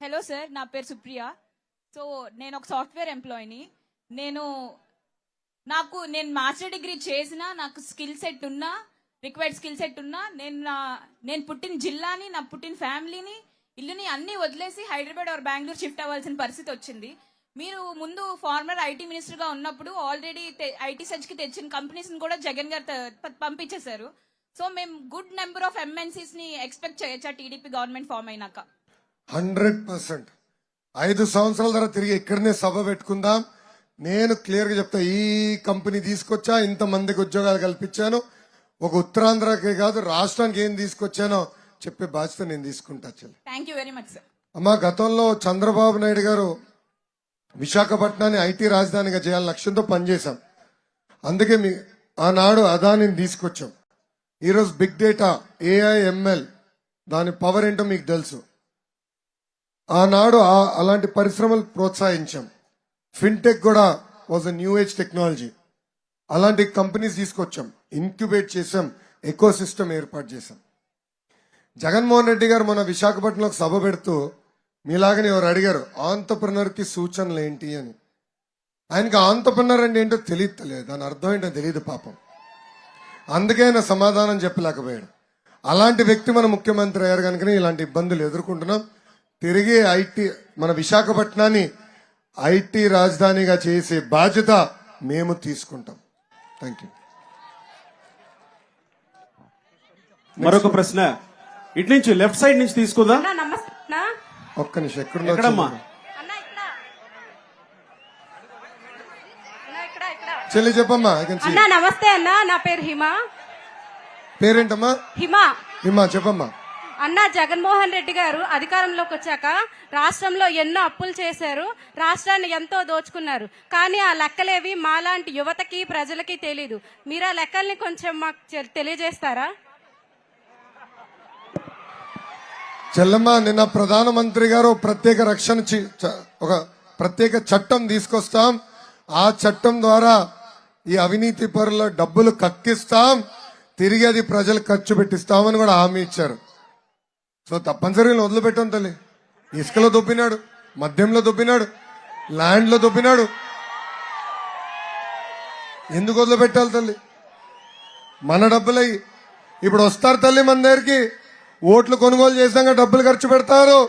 Hello sir నా పేరు Supriya. So నేను ఒక సాఫ్ట్వేర్ ఎంప్లాయీని నేను నాకు నేను మాస్టర్ డిగ్రీ చేసినా నాకు స్కిల్ సెట్ ఉన్నా రిక్వైర్డ్ స్కిల్ సెట్ ఉన్నా నేను నా నేను పుట్టిన జిల్లాని నా పుట్టిన ఫ్యామిలీని ఇల్లుని అన్ని వదిలేసి హైదరాబాద్ ఆర్ బెంగళూరు షిఫ్ట్ అవ్వాల్సిన పరిస్థితి వచ్చింది. మీరు ముందు ఫార్మర్ ఐటీ మినిస్టర్గా ఉన్నప్పుడు ఆల్రెడీ ఐటీ సెర్చ్కి తెచ్చిన కంపెనీస్ని కూడా జగన్ గారు పంపించేశారు. సో మేము గుడ్ నెంబర్ ఆఫ్ ఎంఎన్సీస్ని ఎక్స్పెక్ట్ చేయొచ్చా టీడీపీ గవర్నమెంట్ ఫామ్ అయినాక? హండ్రెడ్ పర్సెంట్ ఐదు సంవత్సరాల తర్వాత తిరిగి ఇక్కడనే సభ పెట్టుకుందాం. నేను క్లియర్గా చెప్తా ఈ కంపెనీ తీసుకొచ్చా ఇంత మందికి ఉద్యోగాలు కల్పించాను. ఒక ఉత్తరాంధ్రకే కాదు రాష్ట్రానికి ఏం తీసుకొచ్చానో చెప్పే బాధ్యత నేను తీసుకుంటా చెల్లి. Thank you very much sir అమ్మా గతంలో చంద్రబాబు నాయుడు గారు విశాఖపట్నాన్ని ఐటీ రాజధానిగా చేయాలని లక్ష్యంతో పనిచేశాం. అందుకే మీ ఆనాడు అదానిని తీసుకొచ్చాం. ఈరోజు బిగ్ డేటా ఏఐఎంఎల్ దాని పవర్ ఏంటో మీకు తెలుసు. ఆనాడు ఆ- అలాంటి పరిశ్రమలు ప్రోత్సహించాం. ఫిన్టెక్ కూడా was a new age technology అలాంటి కంపెనీస్ తీసుకొచ్చాం. ఇంక్యుబేట్ చేసాం ఎకో సిస్టమ్ ఏర్పాటు చేశాం. జగన్మోహన్ రెడ్డి గారు మన విశాఖపట్నంలో సభ పెడుతూ మీలాగని ఎవరు అడిగారు ఆంటర్ప్రినర్ సూచనలు ఏంటి? అని. ఆయనకి ఆంటర్ప్రినర్ అంటే ఏంటో తెలియట్లేదు. తెలియదు దాని అర్థం ఏంటో తెలియదు పాపం. అందుకే ఆయన సమాధానం చెప్పలేకపోయాడు. అలాంటి వ్యక్తి మన ముఖ్యమంత్రి అయ్యారు కనుక ఇలాంటి ఇబ్బందులు ఎదుర్కొంటున్నాం. తిరిగి ఐటీ మన విశాఖపట్నాన్ని ఐటీ రాజధానిగా చేసే బాధ్యత మేము తీసుకుంటాం. థ్యాంక్ యూ మరొక ప్రశ్న. ఇటు నుంచి లెఫ్ట్ సైడ్ నుంచి తీసుకుందా. ఒక్క నిమిషం ఎక్కడుందో ఎక్కడమ్మా చెల్లి. అన్నా ఇక్కడ అన్నా ఇక్కడ ఇక్కడ చెల్లి చెప్పమ్మా. అన్నా నమస్తే అన్నా నా పేరు హిమ. పేరేంటమ్మా? హిమ. హిమా చెప్పమ్మా. అన్నా జగన్మోహన్ రెడ్డి గారు అధికారంలోకి వచ్చాక రాష్ట్రంలో ఎన్నో అప్పులు చేశారు రాష్ట్రాన్ని ఎంతో దోచుకున్నారు. కానీ ఆ లెక్కలేవి మాలాంటి యువతకి ప్రజలకి తెలీదు. మీరు ఆ లెక్కల్ని కొంచెం మాకు తెలియజేస్తారా? చెల్లమ్మ నిన్న ప్రధానమంత్రి గారు ప్రత్యేక రక్షణ ఒక ప్రత్యేక చట్టం తీసుకొస్తాం. ఆ చట్టం ద్వారా ఈ అవినీతి పరుల డబ్బులు కక్కిస్తాం తిరిగి అది ప్రజలు ఖర్చు పెట్టిస్తామని కూడా హామీ ఇచ్చారు. సో తప్పనిసరిగా వదిలిపెట్టాం తల్లి. ఇసుకలో దొబ్బినాడు మద్యంలో దొబ్బినాడు ల్యాండ్లో దొబ్బినాడు. ఎందుకు వదిలిపెట్టాలి తల్లి? మన డబ్బులై ఇప్పుడు వస్తారు తల్లి మన దగ్గరికి ఓట్లు కొనుగోలు చేసాక డబ్బులు ఖర్చు పెడతారు.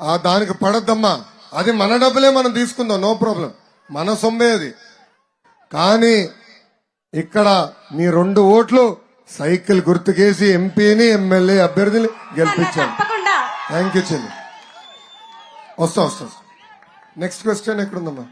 ఆ దానికి పడద్దమ్మా. అది మన డబ్బులే మనం తీసుకుందాం నో ప్రాబ్లం. మన సొమ్మే అది. కానీ ఇక్కడ మీ రెండు ఓట్లు సైకిల్ గుర్తుకేసి ఎంపీని ఎమ్మెల్యే అభ్యర్థిని గెలిపించాను థ్యాంక్ యూ చెల్లి. వస్తా వస్తా నెక్స్ట్ క్వశ్చన్ ఎక్కడుందమ్మా?